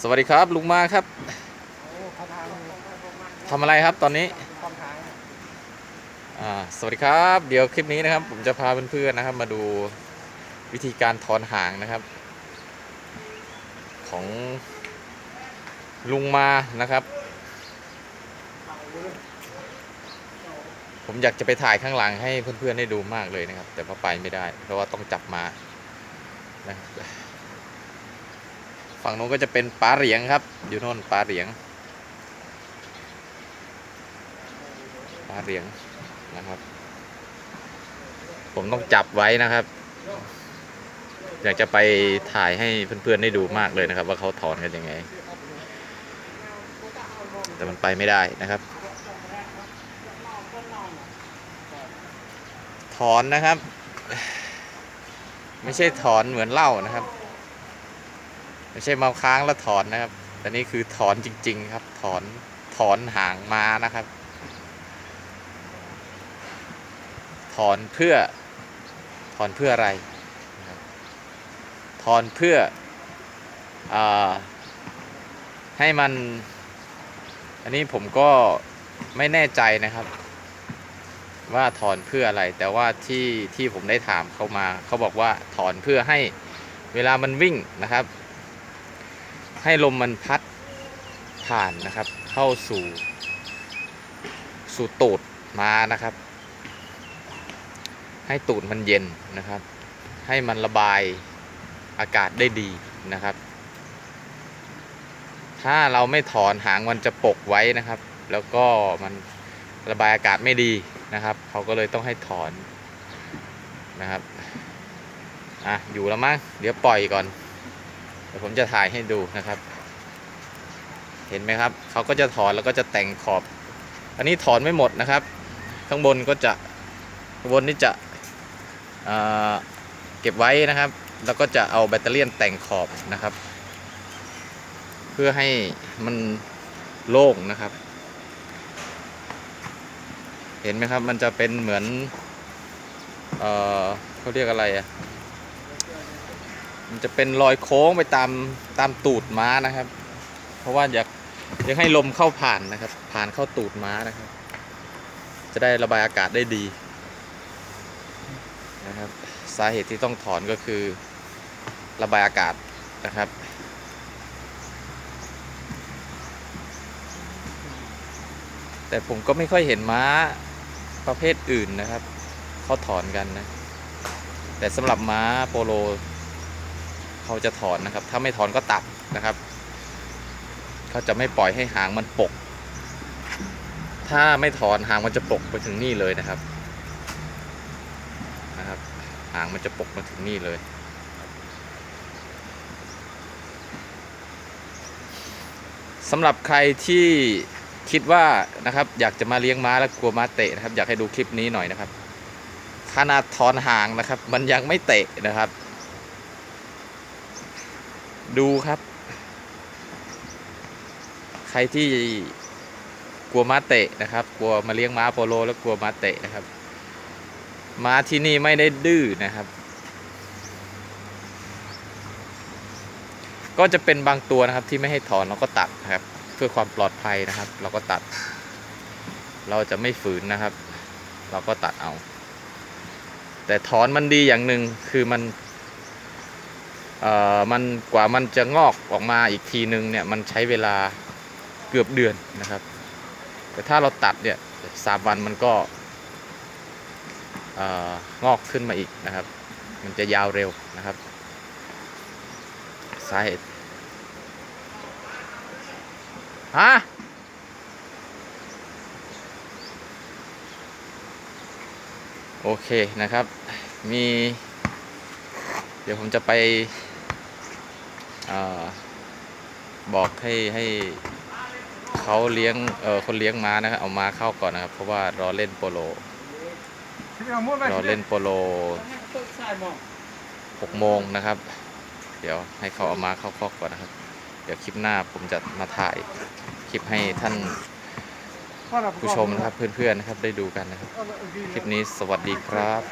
สวัสดีครับลุงมาครับโอ้เขาทำอะไรครับตอนนี้สวัสดีครับ เดี๋ยวคลิปนี้นะครับ ผมจะพาเพื่อนๆนะครับ มาดูวิธีการถอนหางนะครับ ของลุงมานะครับ ผมอยากจะไปถ่ายข้างหลังให้เพื่อนๆได้ดูมากเลยนะครับ แต่ว่าไปไม่ได้ เพราะว่าต้องจับมานะครับ ฝั่งนู้นก็จะเป็นปลาเหรียงครับ อยู่โน่นปลาเหรียงปลาเหรียงนะครับ ผมต้องจับไว้นะครับ อยากจะไปถ่ายให้เพื่อนๆได้ดูมากเลยนะครับ ว่าเขาถอนกันยังไง แต่มันไปไม่ได้นะครับ ถอนนะครับ ไม่ใช่ถอนเหมือนเหล้านะครับ ไม่ใช่เมาค้างแล้วถอนนะครับแต่นี่คือถอนจริง ๆ ครับ ถอนถอนหางม้านะครับ ถอนเพื่อ ถอนเพื่ออะไร ถอนเพื่ออให้มัน อันนี้ผมก็ไม่แน่ใจนะครับ ว่าถอนเพื่ออะไร แต่ว่าที่ที่ผมได้ถามเขามา เขาบอกว่าถอนเพื่อให้เวลามันวิ่งนะครับ ให้ลมมันพัดผ่านนะครับ เข้าสู่สู่ตูดมานะครับ ให้ตูดมันเย็นนะครับ ให้มันระบายอากาศได้ดีนะครับ ถ้าเราไม่ถอนหางมันจะปกไว้นะครับ แล้วก็มันระบายอากาศไม่ดีนะครับ เขาก็เลยต้องให้ถอนนะครับ อะ อยู่แล้วมั้ง เดี๋ยวปล่อยก่อน เดี๋ยวผมจะถ่ายให้ดูนะครับ เห็นไหมครับเขาก็จะถอนแล้วก็จะแต่งขอบ อันนี้ถอนไม่หมดนะครับ ข้างบนก็จะข้างบนนี่จะเอ่อเก็บไว้นะครับ แล้วก็จะเอาแบตเตอรี่แต่งขอบนะครับ เพื่อให้มันโล่งนะครับ เห็นไหมครับมันจะเป็นเหมือน เอ่อเขาเรียกอะไรอะ มันจะเป็นรอยโค้งไปตามตามตูดม้านะครับ เพราะว่าอยากอยากให้ลมเข้าผ่านนะครับ ผ่านเข้าตูดม้านะครับ จะได้ระบายอากาศได้ดีนะครับสาเหตุที่ต้องถอนก็คือระบายอากาศนะครับแต่ผมก็ไม่ค่อยเห็นม้าประเภทอื่นนะครับเขาถอนกันนะ แต่สำหรับม้าโปโล เขาจะถอนนะครับ ถ้าไม่ถอนก็ตัดนะครับ เขาจะไม่ปล่อยให้หางมันปก ถ้าไม่ถอนหางมันจะปกไปถึงนี่เลยนะครับนะครับ หางมันจะปกมาถึงนี่เลย สำหรับใครที่คิดว่านะครับ อยากจะมาเลี้ยงม้าแล้วกลัวม้าเตะนะครับ อยากให้ดูคลิปนี้หน่อยนะครับขนาดถอนหางนะครับ มันยังไม่เตะนะครับ ดูครับ ใครที่กลัวม้าเตะนะครับ กลัวมาเลี้ยงม้าโปโล แล้วกลัวม้าเตะนะครับ ม้าที่นี่ไม่ได้ดื้อนะครับ ก็จะเป็นบางตัวนะครับที่ไม่ให้ถอนเราก็ตัดนะครับ เพื่อความปลอดภัยนะครับ เราก็ตัด เราจะไม่ฝืนนะครับ เราก็ตัดเอา แต่ถอนมันดีอย่างหนึ่งคือมัน มันกว่ามันจะงอกออกมาอีกทีนึงเนี่ยมันใช้เวลาเกือบเดือนนะครับ แต่ถ้าเราตัดเนี่ยสามวันมันก็องอกขึ้นมาอีกนะครับ มันจะยาวเร็วนะครับสาเหตุฮะโอเคนะครับ มี เดี๋ยวผมจะไป บอกให้ให้เขาเลี้ยงเออคนเลี้ยงม้านะครับเอาม้าเข้าก่อนนะครับ เพราะว่ารอเล่นโปโลรอเล่นโปโลหกโมงนะครับ เดี๋ยวให้เขาเอาม้าเข้าคอกก่อนนะครับ เดี๋ยวคลิปหน้าผมจะมาถ่ายคลิปให้ท่านผู้ชมนะครับเพื่อนๆนะครับได้ดูกันนะครับ คลิปนี้สวัสดีครับ